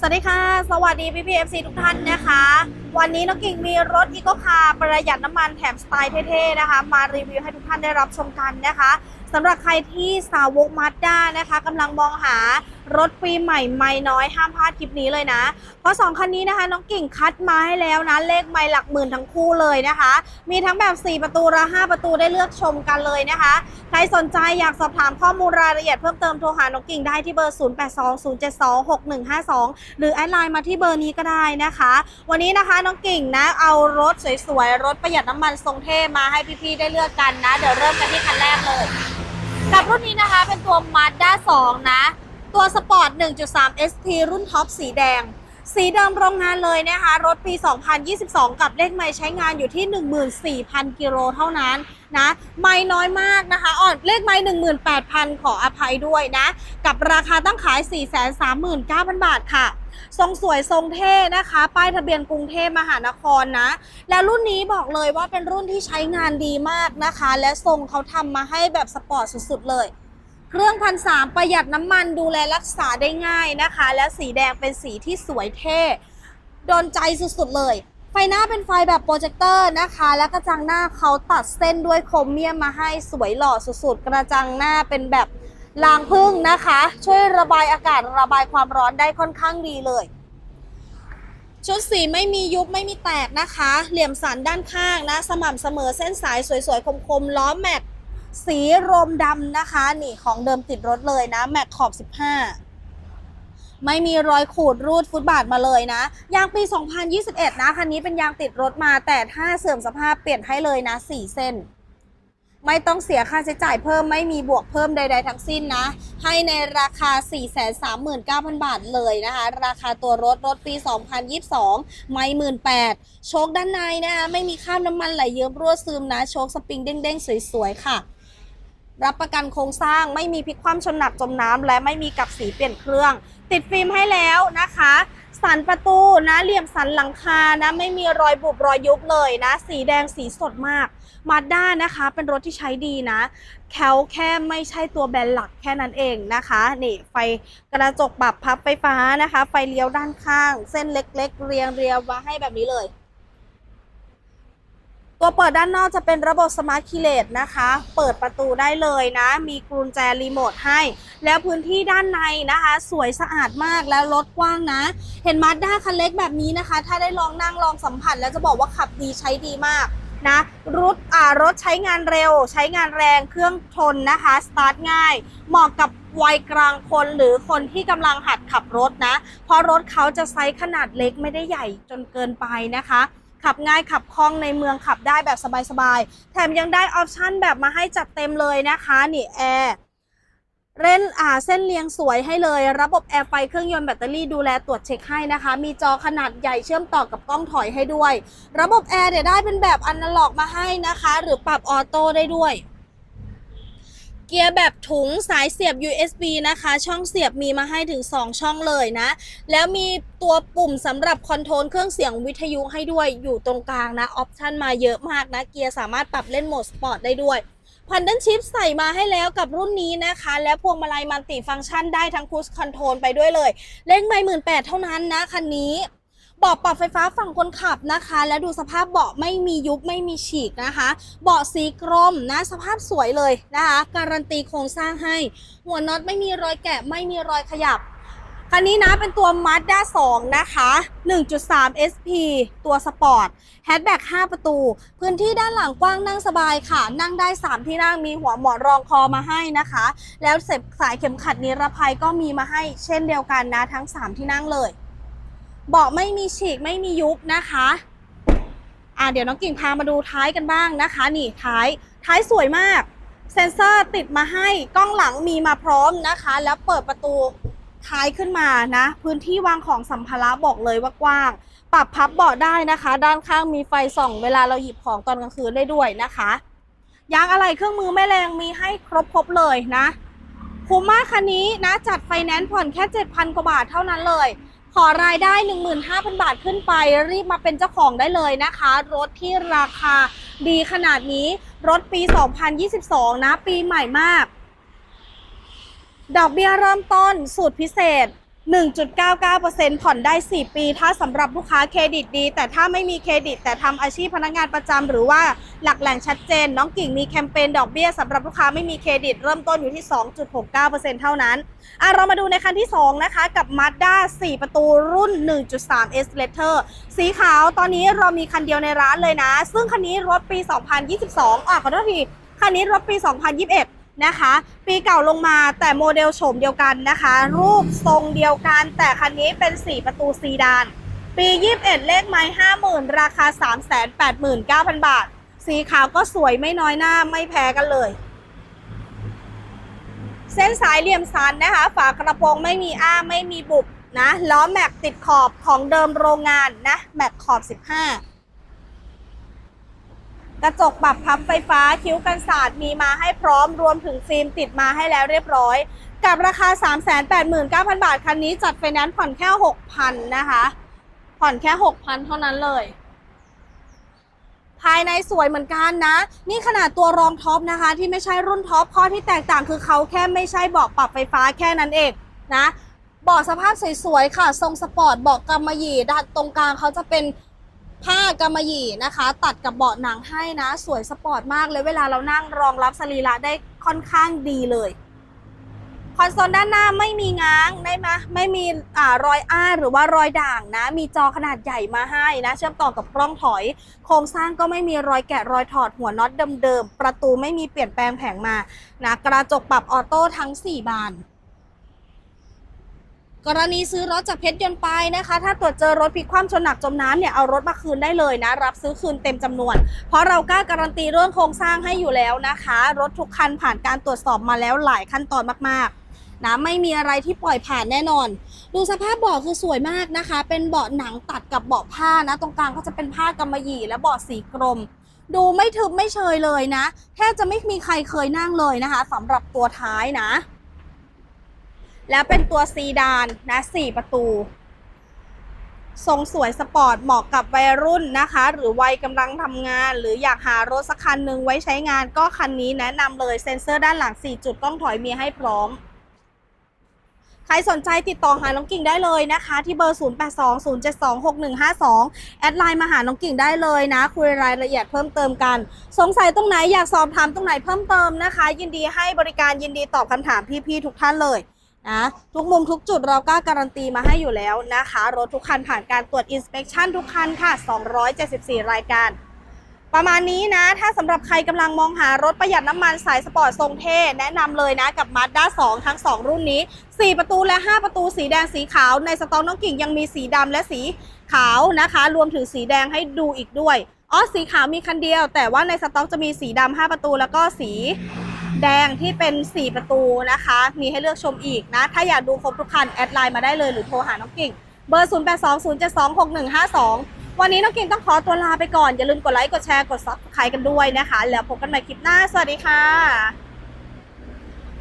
สวัสดีค่ะ สวัสดีพี่พีเอฟซีทุกท่านนะคะ วันนี้น้องกิ่งมีรถอีโคคาร์ประหยัดน้ำมันแถมสไตล์เท่ๆนะคะ มารีวิวให้ทุกท่านได้รับชมกันนะคะสำหรับใครที่สาวกมาสด้านะคะกำลังมองหา รถปีใหม่ไม่น้อยห้ามพลาดคลิปนี้เลยนะ เพราะ 2 คันนี้นะคะ น้องกิ่งคัดมาให้แล้วนะ เลขไม่หลักหมื่นทั้งคู่เลยนะคะ มีทั้งแบบ 4 ประตูและ5ประตูได้เลือกชมกันเลยนะคะ ใครสนใจอยากสอบถามข้อมูลรายละเอียดเพิ่มเติมโทรหาน้องกิ่งได้ที่เบอร์ 0820726152 หรือแอดไลน์มาที่เบอร์นี้ก็ได้นะคะ วันนี้นะคะน้องกิ่งนะเอารถสวยๆรถประหยัดน้ำมันทรงเท่มาให้พี่ๆได้เลือกกันนะ เดี๋ยวเริ่มกันที่คันแรกเลยกับรุ่นนี้นะคะเป็นตัว Mazda 2 นะ ตัวสปอร์ต 1.3 ST รุ่นท็อปสีแดง สีเดิมโรงงานเลยนะคะ รถปี 2022 กับเลขไมล์ใช้งานอยู่ที่ 14,000 กิโลเท่านั้นนะ ไม่น้อยมากนะคะอ่อนเลขไมล์18,000 ขออภัยด้วยนะ กับราคาตั้งขาย 439,000 บาทค่ะ ทรงสวยทรงเท่นะคะ ป้ายทะเบียนกรุงเทพมหานครนะ แล้วรุ่นนี้บอกเลยว่าเป็นรุ่นที่ใช้งานดีมากนะคะ และทรงเขาทำมาให้แบบสปอร์ตสุดๆเลย เครื่องพันสามประหยัดน้ำมันดูแลรักษาได้ง่ายนะคะ และสีแดงเป็นสีที่สวยเท่โดนใจสุดๆเลย ไฟหน้าเป็นไฟแบบโปรเจคเตอร์นะคะ และกระจังหน้าเขาตัดเส้นด้วยโครเมียมมาให้สวยหล่อสุดๆ กระจังหน้าเป็นแบบรางพึ่งนะคะ ช่วยระบายอากาศระบายความร้อนได้ค่อนข้างดีเลย ชุดสีไม่มียุบไม่มีแตกนะคะ เหลี่ยมสันด้านข้างนะ สม่ำเสมอเส้นสายสวยๆ คมๆ ล้อแม็ก สีรมดำนะคะ นี่ของเดิมติดรถเลยนะ แม็กขอบ 15 ไม่มีรอยขูดรูดฟุตบาทมาเลยนะ ยางปี 2021 นะคันนี้เป็นยางติดรถมาแต่ถ้าเสื่อมสภาพเปลี่ยนให้เลยนะ 4 เส้น ไม่ต้องเสียค่าใช้จ่ายเพิ่มไม่มีบวกเพิ่มใด ๆ ทั้งสิ้นนะ ให้ในราคา 439,000 บาทเลยนะคะ ราคาตัวรถรถปี 2022 ไม่หมื่นแปดโชคด้านในนะคะไม่มีข้ามน้ำมันไหลเยิ้มรั่วซึมนะ โชคสปริงเด้งๆ สวยๆ ค่ะ รับประกันโครงสร้างไม่มีพลิกคว่ำชนหนักจมน้ำและไม่มีกับสีเปลี่ยนเครื่อง ติดฟิล์มให้แล้วนะคะ สันประตูนะเหลี่ยมสันหลังคานะ ไม่มีรอยบุบรอยยุบเลยนะ สีแดงสีสดมากมาด้านะคะ เป็นรถที่ใช้ดีนะแคลแค่ไม่ใช่ตัวแบนหลักแค่นั้นเองนะคะนี่ไฟกระจกปรับพับไฟฟ้านะคะ ไฟเลี้ยวด้านข้าง เส้นเล็ก ๆ เรียงเรียวมาให้แบบนี้เลย ตัวเปิดด้านนอกจะเป็นระบบสมาร์ทคีเลตนะคะ เปิดประตูได้เลยนะ มีกุญแจรีโมทให้ แล้วพื้นที่ด้านในนะคะ สวยสะอาดมากแล้วรถกว้างนะ เห็นมาด้าคันเล็กแบบนี้นะคะ ถ้าได้ลองนั่งลองสัมผัส แล้วจะบอกว่าขับดีใช้ดีมากนะรถอ่ารถใช้งานเร็ว ใช้งานแรงเครื่องทนนะคะสตาร์ทง่าย เหมาะกับวัยกลางคนหรือคนที่กำลังหัดขับรถนะ เพราะรถเขาจะไซส์ขนาดเล็กไม่ได้ใหญ่จนเกินไปนะคะ ขับง่ายขับคล่องในเมืองขับได้แบบสบายๆ แถมยังได้ออปชั่นแบบมาให้จัดเต็มเลยนะคะนี่แอร์เล่นอ่าเส้นเรียงสวยให้เลย ระบบแอร์ไฟเครื่องยนต์แบตเตอรี่ดูแลตรวจเช็คให้นะคะ มีจอขนาดใหญ่เชื่อมต่อกับกล้องถอยให้ด้วย ระบบแอร์เดี๋ยวได้เป็นแบบอนาล็อกมาให้นะคะ หรือปรับออโต้ได้ด้วย เกียร์แบบถุงสายเสียบ USB นะคะ ช่องเสียบมีมาให้ถึง 2 ช่องเลยนะ แล้วมีตัวปุ่มสำหรับคอนโทรลเครื่องเสียงวิทยุให้ด้วยอยู่ตรงกลางนะ ออปชันมาเยอะมากนะ เกียร์สามารถปรับเล่นโหมดสปอร์ตได้ด้วยพันดันชิปใส่มาให้แล้วกับรุ่นนี้นะคะ และพวงมาลัยมัลติฟังก์ชันได้ทั้งคูสคอนโทรลไปด้วยเลย เลขไม่หมื่นแปดเท่านั้นนะคันนี้ เบาะปรับไฟฟ้าฝั่งคนขับนะคะ และดูสภาพเบาะไม่มียุบไม่มีฉีกนะคะ เบาะสีกรมนะสภาพสวยเลยนะคะ การันตีโครงสร้างให้ หัวน็อตไม่มีรอยแกะไม่มีรอยขยับคันนี้นะเป็นตัว Mazda 2 นะคะ 1.3 SP ตัวสปอร์ตแฮชแบ็ก5ประตู พื้นที่ด้านหลังกว้างนั่งสบายค่ะ นั่งได้ 3 ที่นั่งมีหัวหมอนรองคอมาให้นะคะ แล้วเสพสายเข็มขัดนิรภัยก็มีมาให้เช่นเดียวกันนะ ทั้ง 3 ที่นั่งเลย เบาะไม่มีฉีกไม่มียุบนะคะอ่าเดี๋ยวน้องกิ่งพามาดูท้ายกันบ้างนะคะ นี่ท้ายท้ายสวยมาก เซ็นเซอร์ติดมาให้กล้องหลังมีมาพร้อมนะคะ แล้วเปิดประตูท้ายขึ้นมานะ พื้นที่วางของสัมภาระบอกเลยว่ากว้าง ปรับพับเบาะได้นะคะ ด้านข้างมีไฟส่อง เวลาเราหยิบของตอนกลางคืนได้ด้วยนะคะยางอะไรเครื่องมือแม่แรงมีให้ครบครบเลยนะคุ้มมากคันนี้นะจัดไฟแนนซ์ผ่อนแค่ 7,000 กว่าบาทเท่านั้นเลย อรายได้ 15,000 บาทขึ้นไป รีบมาเป็นเจ้าของได้เลยนะคะ รถที่ราคาดีขนาดนี้รถปี 2022 นะ ปีใหม่มาก ดอกเบี้ยเริ่มต้นสูตรพิเศษ 1.99%ผ่อนได้ 4 ปี ถ้าสำหรับลูกค้าเครดิตดี แต่ถ้าไม่มีเครดิต แต่ทำอาชีพพนักงานประจำหรือว่าหลักแหล่งชัดเจน น้องกิ่งมีแคมเปญดอกเบี้ยสำหรับลูกค้าไม่มีเครดิต เริ่มต้นอยู่ที่ 2.69%เท่านั้นอะเรามาดูในคันที่ 2 นะคะ กับ Mazda 4 ประตูรุ่น 1.3 S Letter สีขาวตอนนี้เรามีคันเดียวในร้านเลยนะ ซึ่งคันนี้รถปี 2022อะขอโทษทีคันนี้รถปี 2021 นะคะ ปีเก่าลงมาแต่โมเดลโฉมเดียวกันนะคะ รูปทรงเดียวกัน แต่คันนี้เป็น 4 ประตูซีดาน ปี 21 เลขไม้50,000 ราคา 389,000 บาท สีขาวก็สวยไม่น้อยหน้าไม่แพ้กันเลย เส้นสายเหลี่ยมสันนะคะ ฝากระโปรงไม่มีอ้าไม่มีบุบนะล้อแม็กติดขอบของเดิมโรงงานนะแม็กขอบ 15 กระจกปรับพับไฟฟ้าคิ้วกันศาสตร์มีมาให้พร้อมรวมถึงฟิล์มติดมาให้แล้วเรียบร้อย กับราคา 389,000 บาท คันนี้จัดไฟแนนซ์ผ่อนแค่ 6,000 นะคะ ผ่อนแค่ 6,000 เท่านั้นเลย ภายในสวยเหมือนกันนะ นี่ขนาดตัวรองท็อปนะคะ ที่ไม่ใช่รุ่นท็อปข้อที่แตกต่างคือเขาแค่ไม่ใช่เบาะปรับไฟฟ้าแค่นั้นเองนะเบาะสภาพสวยๆค่ะ ทรงสปอร์ตเบาะกำมะหยี่ด้านตรงกลางเขาจะเป็น ผ้ากำมะหยี่นะคะ ตัดกับเบาะหนังให้นะ สวยสปอร์ตมากเลยเวลาเรานั่งรองรับสรีระได้ค่อนข้างดีเลยคอนโซลด้านหน้าไม่มีง้างได้ไหมไม่มีอ่ารอยอ้าหรือว่ารอยด่างนะ มีจอขนาดใหญ่มาให้นะ เชื่อมต่อกับกล้องถอย โครงสร้างก็ไม่มีรอยแกะรอยถอดหัวน็อตเดิมๆประตูไม่มีเปลี่ยนแปลงแผงมานะกระจกปรับออโต้ทั้ง 4 บาน กรณีซื้อรถจากเพชรยนต์ไปนะคะ ถ้าตรวจเจอรถพลิกคว่ำชนหนักจมน้ำเนี่ยเอารถมาคืนได้เลยนะ รับซื้อคืนเต็มจำนวน เพราะเรากล้าการันตีเรื่องโครงสร้างให้อยู่แล้วนะคะ รถทุกคันผ่านการตรวจสอบมาแล้วหลายขั้นตอนมากๆนะไม่มีอะไรที่ปล่อยผ่านแน่นอน ดูสภาพเบาะคือสวยมากนะคะ เป็นเบาะหนังตัดกับเบาะผ้านะ ตรงกลางก็จะเป็นผ้ากำมะหยี่และเบาะสีกรม ดูไม่ทึบไม่เชยเลยนะแทบจะไม่มีใครเคยนั่งเลยนะคะสำหรับตัวท้ายนะ แล้วเป็นตัวซีดานนะ4ประตู ทรงสวยสปอร์ตเหมาะกับวัยรุ่นนะคะ หรือวัยกำลังทำงาน หรืออยากหารถสักคันหนึ่งไว้ใช้งานก็คันนี้แนะนำเลยเซ็นเซอร์ด้านหลัง 4 จุดกล้องถอยมีให้พร้อมใครสนใจติดต่อหาน้องกิ่งได้เลยนะคะ ที่เบอร์ 0820726152 แอดไลน์มาหาน้องกิ่งได้เลยนะ คุยรายละเอียดเพิ่มเติมกัน สงสัยตรงไหนอยากสอบถามตรงไหนเพิ่มเติมนะคะ ยินดีให้บริการยินดีตอบคำถามพี่ๆทุกท่านเลย นะทุกมุมทุกจุดเรากล้าการันตีมาให้อยู่แล้วนะคะ รถทุกคันผ่านการตรวจ inspection ทุกคันค่ะ 274 รายการ ประมาณนี้นะ ถ้าสำหรับใครกำลังมองหารถประหยัดน้ำมันสายสปอร์ตทรงเท่ แนะนำเลยนะกับ Mazda 2 ทั้ง 2 รุ่นนี้ 4 ประตูและ 5 ประตูสีแดงสีขาว ในสต็อกน้องกิ่งยังมีสีดำและสีขาวนะคะ รวมถึงสีแดงให้ดูอีกด้วยอ๋อสีขาวมีคันเดียว แต่ว่าในสต็อกจะมีสีดำ5ประตูแล้วก็สี แดงที่เป็น 4 ประตูนะคะ มีให้เลือกชมอีกนะ ถ้าอยากดูครบทุกคัน แอดไลน์มาได้เลยหรือโทรหาน้องกิ่ง เบอร์ 0820726152 วันนี้น้องกิ่งต้องขอตัวลาไปก่อน อย่าลืมกดไลค์ กดแชร์ กดซับสไครต์กันด้วยนะคะ แล้วพบกันใหม่คลิปหน้า สวัสดีค่ะ